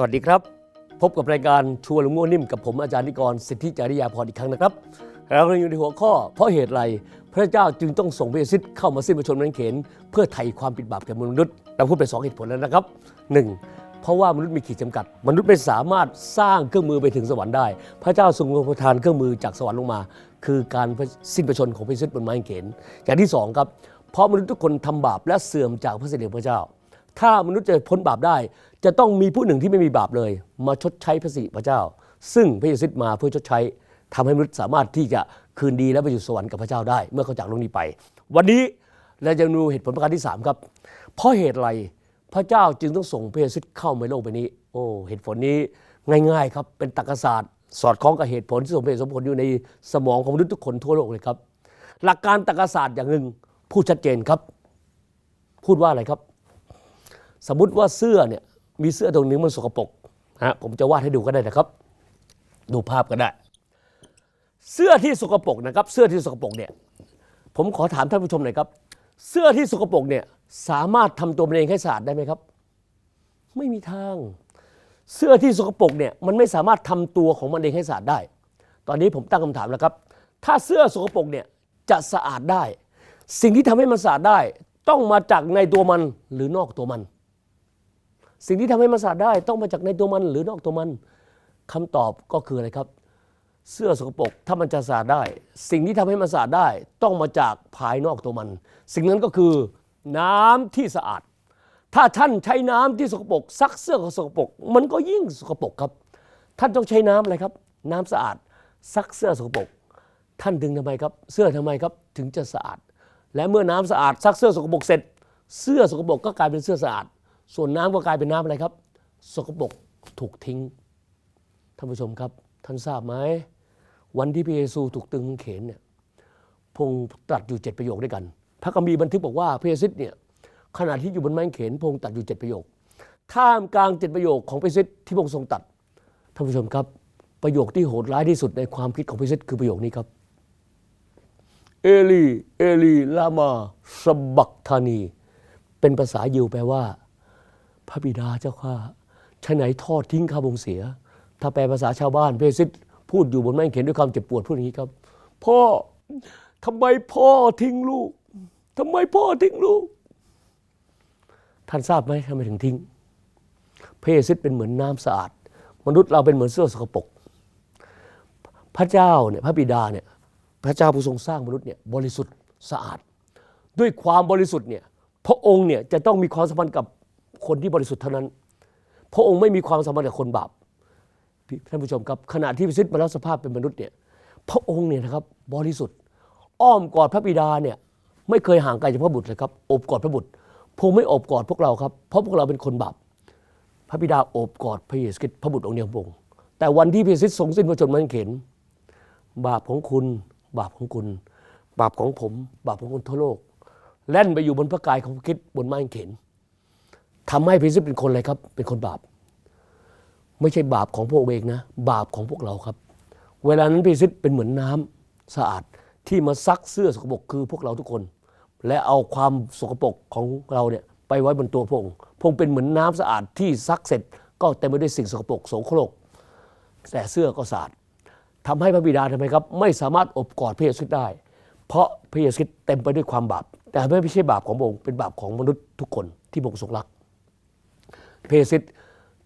สวัสดีครับ พบกับรายการชัวร์ลุงง่วนิ่มกับผมอาจารย์นิกรสิทธิจริยาพรอีกครั้งนะครับ เรากำลังอยู่ในหัวข้อ เพราะเหตุไรพระเจ้าจึงต้องส่งพระเยซูคริสต์เข้ามาสิ้นพระชนม์นั้นเขน เพื่อไถ่ความผิดบาปแก่มนุษย์เราพูดไปสองเหตุผลแล้วนะครับหนึ่งเพราะว่ามนุษย์มีขีดจำกัด มนุษย์ไม่สามารถสร้างเครื่องมือไปถึงสวรรค์ได้ พระเจ้าทรงประทานเครื่องมือจากสวรรค์ลงมา คือการสิ้นพระชนของพระเยซูคริสต์บนไม้เขนอย่างที่สองครับเพราะมนุษย์ทุกคนทำบาปและเสื่อมจากพระสิริของพระเจ้า ถ้ามนุษย์จะพ้นบาปได้ จะต้องมีผู้หนึ่งที่ไม่มีบาปเลย มาชดใช้พระสิพระเจ้า ซึ่งพระเยซูมาเพื่อชดใช้ทำให้มนุษย์สามารถที่จะคืนดีและไปอยู่สวรรค์กับพระเจ้าได้ เมื่อเขาจากโลกนี้ไป วันนี้เราจะดูเหตุผลประการที่ 3 ครับ เพราะเหตุอะไรพระเจ้าจึงต้องส่งพระเยซูเข้ามาโลกใบนี้ โอ้เหตุผลนี้ง่ายๆครับเป็นตรรกศาสตร์ สอดคล้องกับเหตุผลที่สมเหตุสมผลอยู่ในสมองของมนุษย์ทุกคนทั่วโลกเลยครับ หลักการตรรกศาสตร์อย่างหนึ่งพูดชัดเจนครับ พูดว่าอะไรครับ สมมติว่าเสื้อเนี่ยมีเสื้อตรงนึงมันสกปรกนะฮะผมจะวาดให้ดูก็ได้นะครับ ดูภาพก็ได้ เสื้อที่สกปรกนะครับ เสื้อที่สกปรกเนี่ยผมขอถามท่านผู้ชมหน่อยครับ เสื้อที่สกปรกเนี่ยสามารถทำตัวมันเองให้สะอาดได้ไหมครับ ไม่มีทาง เสื้อที่สกปรกเนี่ยมันไม่สามารถทำตัวของมันเองให้สะอาดได้ ตอนนี้ผมตั้งคำถามแล้วครับ ถ้าเสื้อสกปรกเนี่ยจะสะอาดได้ สิ่งที่ทำให้มันสะอาดได้ ต้องมาจากในตัวมันหรือนอกตัวมัน สิ่งที่ทำให้มันสะอาดได้ต้องมาจากในตัวมันหรือนอกตัวมันคำตอบก็คืออะไรครับ เสื้อสกปรกถ้ามันจะสะอาดได้ สิ่งที่ทำให้มันสะอาดได้ ต้องมาจากภายนอกตัวมัน สิ่งนั้นก็คือน้ำที่สะอาด ถ้าท่านใช้น้ำที่สกปรกซักเสื้อของสกปรกมันก็ยิ่งสกปรกครับ ท่านต้องใช้น้ำอะไรครับ น้ำสะอาดซักเสื้อสกปรกท่านดึงทำไมครับ เสื้อทำไมครับถึงจะสะอาด และเมื่อน้ำสะอาดซักเสื้อสกปรกเสร็จ เสื้อสกปรกก็กลายเป็นเสื้อสะอาด ส่วนน้ำก็กลายเป็นน้ำอะไรครับ สกปรกถูกทิ้ง ท่านผู้ชมครับ ท่านทราบไหมวันที่พระเยซูถูกตึงเขนเนี่ยพงค์ตรัสอยู่เจ็ดประโยคด้วยกัน พระคัมภีร์บันทึกบอกว่าพระเยซูเนี่ยขณะที่อยู่บนไม้เขนพงค์ตรัสอยู่เจ็ดประโยค ท่ามกลางเจ็ดประโยคของพระเยซูที่พงทรงตรัสท่านผู้ชมครับ ประโยคที่โหดร้ายที่สุดในความคิดของพระเยซูคือประโยคนี้ครับ เอลี เอลี ลามาสบักธานี เป็นภาษายิวแปลว่า พระบิดาเจ้าข้าชะไหนทอดทิ้งข้าพงเสีย ถ้าแปลภาษาชาวบ้านเพซิตพูดอยู่บนไม้กางเขนด้วยความเจ็บปวดพูดอย่างนี้ครับ พ่อทำไมพ่อทิ้งลูกทำไมพ่อทิ้งลูก ท่านทราบไหมทำไมถึงทิ้ง เพซิตเป็นเหมือนน้ำสะอาด มนุษย์เราเป็นเหมือนเสื้อสกปรกพระเจ้าเนี่ยพระบิดาเนี่ยพระเจ้าผู้ทรงสร้างมนุษย์เนี่ยบริสุทธิ์สะอาด ด้วยความบริสุทธิ์เนี่ยพระองค์เนี่ยจะต้องมีความสัมพันธ์กับ คนที่บริสุทธิ์เท่านั้น พระองค์ไม่มีความสัมพันธ์กับคนบาปท่านผู้ชมครับขณะที่พิสิทธิ์มาแล้วสภาพเป็นมนุษย์เนี่ยพระองค์เนี่ยนะครับบริสุทธิ์ อ้อมกอดพระบิดาเนี่ยไม่เคยห่างไกลจากพระบุตรเลยครับโอบกอดพระบุตรพระองค์ไม่โอบกอดพวกเราครับเพราะพวกเราเป็นคนบาปพระบิดาโอบกอดพระเยซูคริสต์พระบุตรองค์เดียวของพระองค์แต่วันที่พระเยซูคริสต์ทรงสิ้นพระชนม์มันเข็น บาปของคุณ บาปของคุณ บาปของผม บาปของคนทั่วโลก แล่นไปอยู่บนพระกายของพระคริสต์บนไม้กางเข็น ทำให้พระเยซูเป็นคนอะไรครับ เป็นคนบาป ไม่ใช่บาปของพวกเองนะ บาปของพวกเราครับ เวลานั้นพระเยซูเป็นเหมือนน้ำสะอาดที่มาซักเสื้อสกปรกคือพวกเราทุกคน และเอาความสกปรกของเราเนี่ยไปไว้บนตัวพระองค์พระองค์เป็นเหมือนน้ำสะอาดที่ซักเสร็จ ก็เต็มไปด้วยสิ่งสกปรกโสโครก แต่เสื้อก็สะอาดทำให้พระบิดาทำไมครับ ไม่สามารถอบกอดพระเยซูได้ เพราะพระเยซูเต็มไปด้วยความบาป แต่ไม่ใช่บาปของพระองค์เป็นบาปของมนุษย์ทุกคนที่พระองค์ทรงรัก เยซู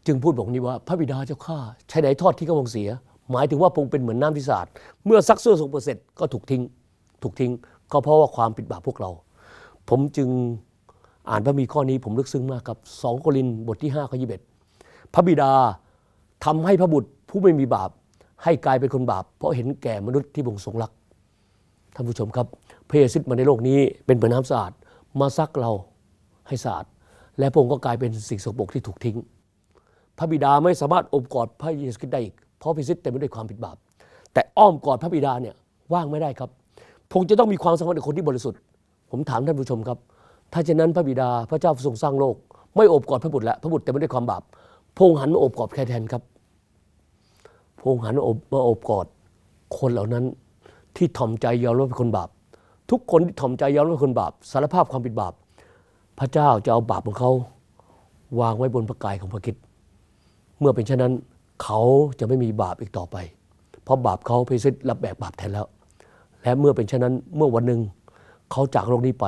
จึงพูดบอกนี้ว่า พระบิดาเจ้าข้าใช้ไหนทอดที่กระวงเสีย หมายถึงว่าพระองค์เป็นเหมือนน้ำที่สะอาดเมื่อซักเสื้อสกปรกเสร็จก็ถูกทิ้ง ถูกทิ้ง ก็เพราะว่าความผิดบาปพวกเรา ผมจึงอ่านพระมีข้อนี้ผมลึกซึ้งมากครับ2โครินบทที่5ข้อ21พระบิดาทำให้พระบุตรผู้ไม่มีบาป ให้กลายเป็นคนบาป เพราะเห็นแก่มนุษย์ที่พระองค์ทรงรักท่านผู้ชมครับ พระเยซูมาในโลกนี้เป็นเหมือนน้ำสะอาดมาซักเราให้สะอาด และพระองค์ก็กลายเป็นสิ่งสกปรกที่ถูกทิ้ง พระบิดาไม่สามารถอบกอดพระเยซูคริสต์ได้อีก เพราะพระเยซูเต็มไปด้วยความผิดบาป แต่อ้อมกอดพระบิดาเนี่ยว่างไม่ได้ครับพงค์จะต้องมีความสัมพันธ์กับคนที่บริสุทธิ์ ผมถามท่านผู้ชมครับ ถ้าเช่นนั้นพระบิดาพระเจ้าทรงสร้างโลก ไม่อบกอดพระบุตรแล้วพระบุตรเต็มไปด้วยความบาปพงค์หันมาอบกอดใครแทนครับพงค์หันมาอบมาอบกอดคนเหล่านั้นที่ถ่อมใจยอมรับเป็นคนบาป ทุกคนที่ถ่อมใจยอมรับเป็นคนบาปสารภาพความผิดบาป ระเจ้าจะเอาบาปของเขาวางไว้บนพระกายของพระคริสต์เมื่อเป็นเช่นนั้นเขาจะไม่มีบาปอีกต่อไป เพราะบาปเขาพระเยซูรับแบกบาปแทนแล้ว และเมื่อเป็นเช่นนั้นเมื่อวันหนึ่งเขาจากโลกนี้ไป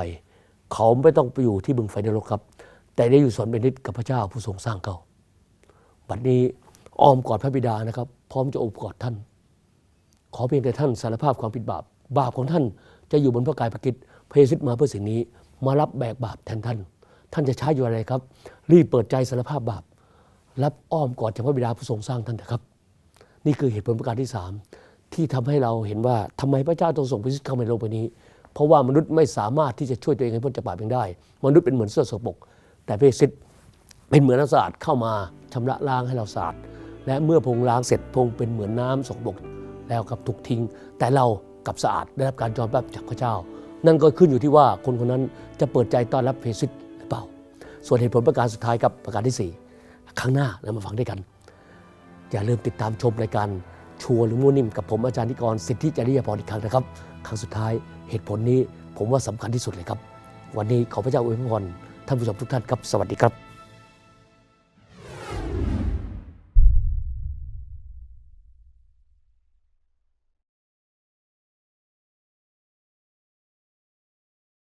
เขาไม่ต้องไปอยู่ที่บึงไฟนรกครับ แต่ได้อยู่สวนเป็นนิดกับพระเจ้าผู้ทรงสร้างเขาบัดนี้อ้อมกอดพระบิดานะครับ พร้อมจะอบกอดท่าน ขอเพียงแต่ท่านสารภาพความผิดบาป บาปของท่านจะอยู่บนพระกายพระกิตพระเยซูมาเพื่อสิ่งนี้ มารับแบกบาปแทนท่าน ท่านจะใช้อยู่อะไรครับ รีบเปิดใจสารภาพบาป รับอ้อมกอดจากพระบิดาผู้ทรงสร้างท่านนะครับ นี่คือเหตุผลประการที่สามที่ทำให้เราเห็นว่าทำไมพระเจ้าต้องส่งพระเยซูเข้ามาในโลกใบนี้ เพราะว่ามนุษย์ไม่สามารถที่จะช่วยตัวเองให้พ้นจากบาปเองได้ มนุษย์เป็นเหมือนเสื้อสกปรกแต่พระเยซูเป็นเหมือนน้ำสะอาดเข้ามาชำระล้างให้เราสะอาดและเมื่อพงล้างเสร็จพงเป็นเหมือนน้ำสกปรกแล้วกับถูกทิ้ง แต่เรากับสะอาดได้รับการยอมรับจากพระเจ้า นั่นก็ขึ้นอยู่ที่ว่าคนคนนั้นจะเปิดใจต้อนรับเยซูหรือเปล่า ส่วนเหตุผลประการสุดท้ายครับประการที่สี่ครั้งหน้าเรามาฟังด้วยกัน อย่าลืมติดตามชมรายการชัวร์หรือมั่วนิ่มกับผมอาจารย์นิกรสิทธิจริยพรอีกครั้งนะครับ ครั้งสุดท้ายเหตุผลนี้ผมว่าสำคัญที่สุดเลยครับ วันนี้ขอพระเจ้าอวยพรท่านผู้ชมทุกท่านครับ สวัสดีครับ